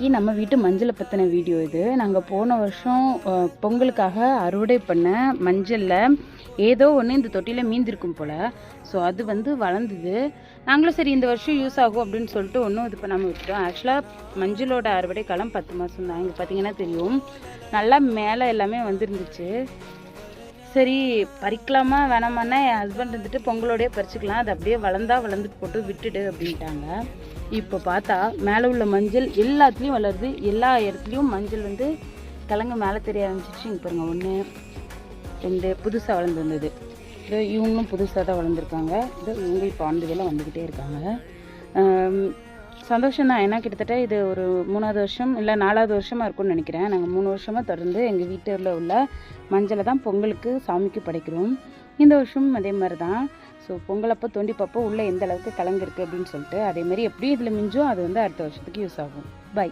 இன்றைக்கி நம்ம வீட்டு மஞ்சளை பற்றின வீடியோ இது. நாங்கள் போன வருஷம் பொங்கலுக்காக அறுவடை பண்ண மஞ்சளில் ஏதோ ஒன்று இந்த தொட்டியில் மீந்திருக்கும் போல். ஸோ அது வந்து வளர்ந்தது. நாங்களும் சரி இந்த வருஷம் யூஸ் ஆகும் அப்படின்னு சொல்லிட்டு ஒன்றும் இது பண்ணாமல் விட்டுட்டோம். ஆக்சுவலாக மஞ்சளோட அறுவடை காலம் பத்து மாதம் தான் இங்கே பார்த்தீங்கன்னா தெரியும். நல்லா மேலே எல்லாமே வந்துருந்துச்சு. சரி பறிக்கலாமா வேணாமான்னா என் ஹஸ்பண்ட் வந்துட்டு பொங்கலோடய பறிச்சுக்கலாம். அது அப்படியே வளர்ந்தா வளர்ந்துட்டு போட்டு விட்டுடு அப்படின்ட்டாங்க. இப்போ பார்த்தா மேலே உள்ள மஞ்சள் எல்லாத்துலேயும் வளருது. எல்லா இடத்துலையும் மஞ்சள் வந்து கிழங்கு மேலே தெரிய ஆரம்பிச்சிச்சு இங்கே பாருங்கள் ஒன்று ரெண்டு புதுசாக வளர்ந்து வந்தது. இவங்களும் புதுசாக தான் வளர்ந்துருக்காங்க. இதோ இவங்க இப்போ வந்ததெல்லாம் வந்துக்கிட்டே இருக்காங்க. சந்தோஷம் தான் ஏன்னா கிட்டத்தட்ட இது ஒரு மூணாவது வருஷம் இல்லை நாலாவது வருஷமாக இருக்கும்னு நினைக்கிறேன். நாங்கள் மூணு வருஷமாக தொடர்ந்து எங்கள் வீட்டில் உள்ள மஞ்சளை தான் பொங்கலுக்கு சாமிக்கு படைக்கிறோம். இந்த வருஷமும் அதே மாதிரி தான் ஸோ பொங்கல் அப்போ தோண்டி பார்ப்போம் உள்ளே எந்த அளவுக்கு கிழங்கு இருக்குது அப்படின்னு சொல்லிட்டு அதே மாதிரி எப்படி இதில் மிஞ்சும் அது வந்து அடுத்த வருஷத்துக்கு யூஸ் ஆகும். பை